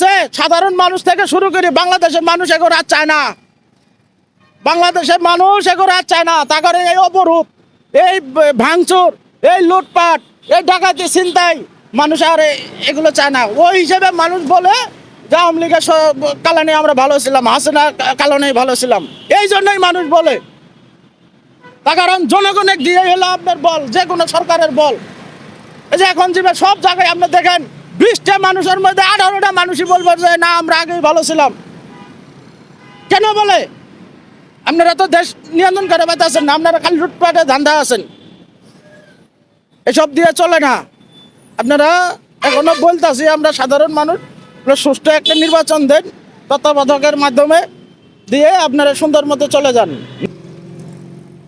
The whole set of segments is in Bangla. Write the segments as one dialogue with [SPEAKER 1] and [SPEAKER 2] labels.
[SPEAKER 1] আছে সাধারণ মানুষ থেকে শুরু করে বাংলাদেশের মানুষ এখন আর চায় না। বাংলাদেশের মানুষ এখন আর চায় না। তা করে এই অপরূপ, এই ভাঙচুর, এই লুটপাট, এই ডাকাতি চিন্তাই মানুষ আর এগুলো চায় না। ওই হিসেবে মানুষ বলে যে আওয়ামী লীগের কালানে আমরা ভালো ছিলাম হাসিনা কালানে ভালো ছিলাম। এই জন্যই মানুষ বলে। তার কারণ জনগণের দিয়ে হলো আপনার বল যে কোনো সরকারের বল। এই যে এখন যে সব জায়গায় আপনি দেখেন বিশটা মানুষের মধ্যে আঠারোটা মানুষই বলব যে, না, আমরা আগেই ভালো ছিলাম। কেন বলে? আপনারা তো দেশ নিয়ন্ত্রণ করে বেতাছেন না, আপনারা খালি লুটপাটে ধান্দা আছেন। এসব দিয়ে চলে না। আপনারা এখনও বলতেছি, আমরা সাধারণ মানুষ সুষ্ঠু একটা নির্বাচন দেন, তত্ত্বাবধায়কের মাধ্যমে দিয়ে আপনারা সুন্দর মতো চলে যান।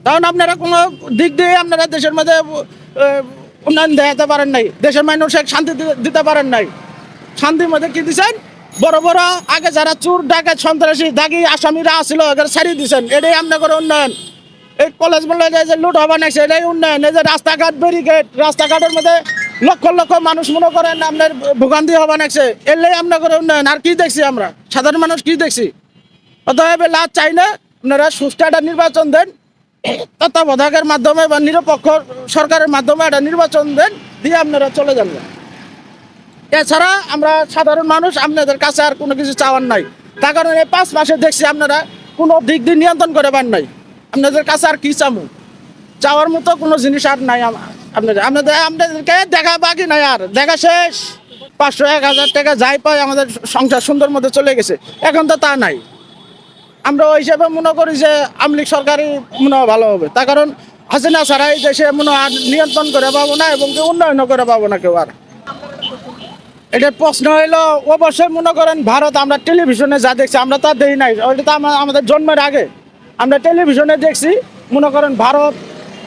[SPEAKER 1] কারণ আপনারা কোনো দিক দিয়ে আপনারা দেশের মধ্যে উন্নয়ন দেখাতে পারেন নাই, দেশের মানুষ এক শান্তি দিতে- পারেন নাই। শান্তির মধ্যে কি দিচ্ছেন বড় বড় আগে যারা চোর, ডাকাত, সন্ত্রাসী, দাগি আসামিরা আসছিল এগুলো ছাড়িয়ে দিচ্ছেন এটাই আপনাদের উন্নয়ন। এই কলেজ বলে যে লুট হবা নাকছে এটাই উন্নয়ন। এই যে রাস্তাঘাট ব্যারিকেড, রাস্তাঘাটের মধ্যে লক্ষ লক্ষ মানুষ মনে করেন আপনার ভোগান্তি হবা নাকছে এলেই আপনাদের উন্নয়ন। আর কি দেখছি আমরা? সাধারণ মানুষ কি দেখছি? অতএব লাভ চাই না, আপনারা সুষ্ঠু একটা নির্বাচন দেন। তত্ত্বাবধায়কের মাধ্যমে বা নিরপেক্ষ সরকারের মাধ্যমে একটা নির্বাচন দেন, দিয়ে আপনারা চলে যাবেন এছাড়া আমরা সাধারণ মানুষ, আপনাদের কাছে আর কোনো কিছু চাওয়ার নাই। তার কারণে এই পাঁচ মাসে দেখছি আপনারা কোনো দিক দিয়ে নিয়ন্ত্রণ করে পান নাই। আপনাদের কাছে আর কি চামু? চাওয়ার মতো কোনো জিনিস আর নাই আপনাদের। আপনাদের আপনাদেরকে দেখা বাকি নাই আর। দেখা শেষ। পাঁচশো, এক হাজার টাকা যাই পাই, আমাদের সংসার সুন্দর মতো চলে গেছে। এখন তো তা নাই। আমরা ওই হিসাবে মনে করি যে আমলিক সরকারই মনে ভালো হবে। তার কারণ হাসিনা ছাড়াই দেশে মনে আর নিয়ন্ত্রণ করে পাবো না এবং উন্নয়ন করে পাবো না কেউ আর। এটার প্রশ্ন হইল, অবশ্যই মনে করেন ভারত আমরা টেলিভিশনে যা দেখছি, আমরা তা দেখি নাই, ওইটা তো আমাদের জন্মের আগে। আমরা টেলিভিশনে দেখছি, মনে করেন ভারত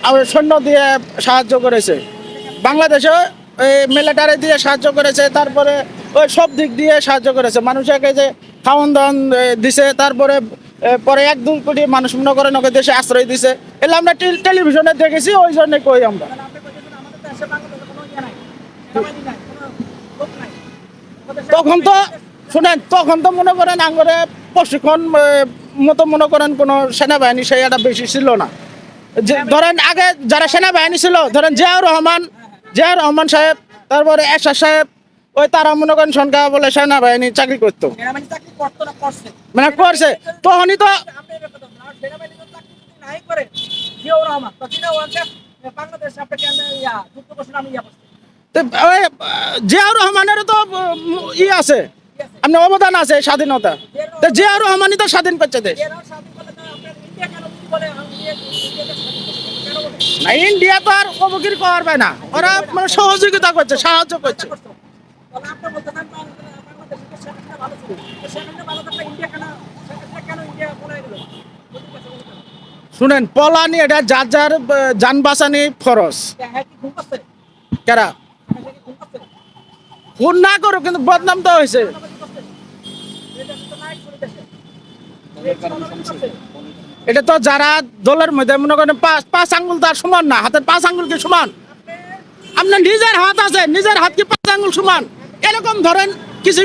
[SPEAKER 1] আমাদের সৈন্য দিয়ে সাহায্য করেছে। বাংলাদেশে মিলিটারি দিয়ে সাহায্য করেছে, তারপরে ওই সব দিক দিয়ে সাহায্য করেছে। মানুষকে যে খাওয়ান দাওয়ান দিছে, তারপরে পরে এক দুই কোটি মানুষ মনে করেন ওকে দেশে আশ্রয় দিছে। এগুলো আমরা টেলিভিশনে দেখেছি, ওই জন্য কই আমরা। তখন তো, শুনেন, তখন তো মনে করেন আঙ্গরে প্রশিক্ষণ মতো মনে করেন কোনো সেনাবাহিনী সেই একটা বেশি ছিল না। যে, ধরেন আগে যারা সেনাবাহিনী ছিল, ধরেন জিয়াউর রহমান জিয়াউর রহমান সাহেব, তারপরে এরশাদ সাহেব ওই তারা মনে করেন সনকা বলে সেনাবাহিনী চাকরি করতো।
[SPEAKER 2] সেনাবাহিনী চাকরি করতো না করছে।
[SPEAKER 1] মানে করছে। তখনই তো
[SPEAKER 2] আপনি জিয়াউর রহমান তো আপনি
[SPEAKER 1] ই আছে। আপনার অবদান আছে স্বাধীনতা। তো জিয়াউর রহমানই তো স্বাধীন করছে দেশ? না ইন্ডিয়া তো আর অবকির করবে না। ওরা মানে সহযোগিতা করছে। সাহায্য করছে। শুনেন পলানি এটা যার যার যান বাঁচানি ফরস
[SPEAKER 2] হ্যাঁ?
[SPEAKER 1] কেরা?
[SPEAKER 2] হ্যাঁ পাচ্ছে?
[SPEAKER 1] ফোন না করো কিন্তু বদনাম তো হয়েছে। এটা তো যারা দলের মধ্যে মনে করেন পাঁচ পাঁচ আঙ্গুল তার সমান না হাতের পাঁচ আঙ্গুল কি সমান? আপনার নিজের হাত আছে নিজের হাত কি পাঁচ আঙ্গুল সমান? এরকম ধরেন কিছু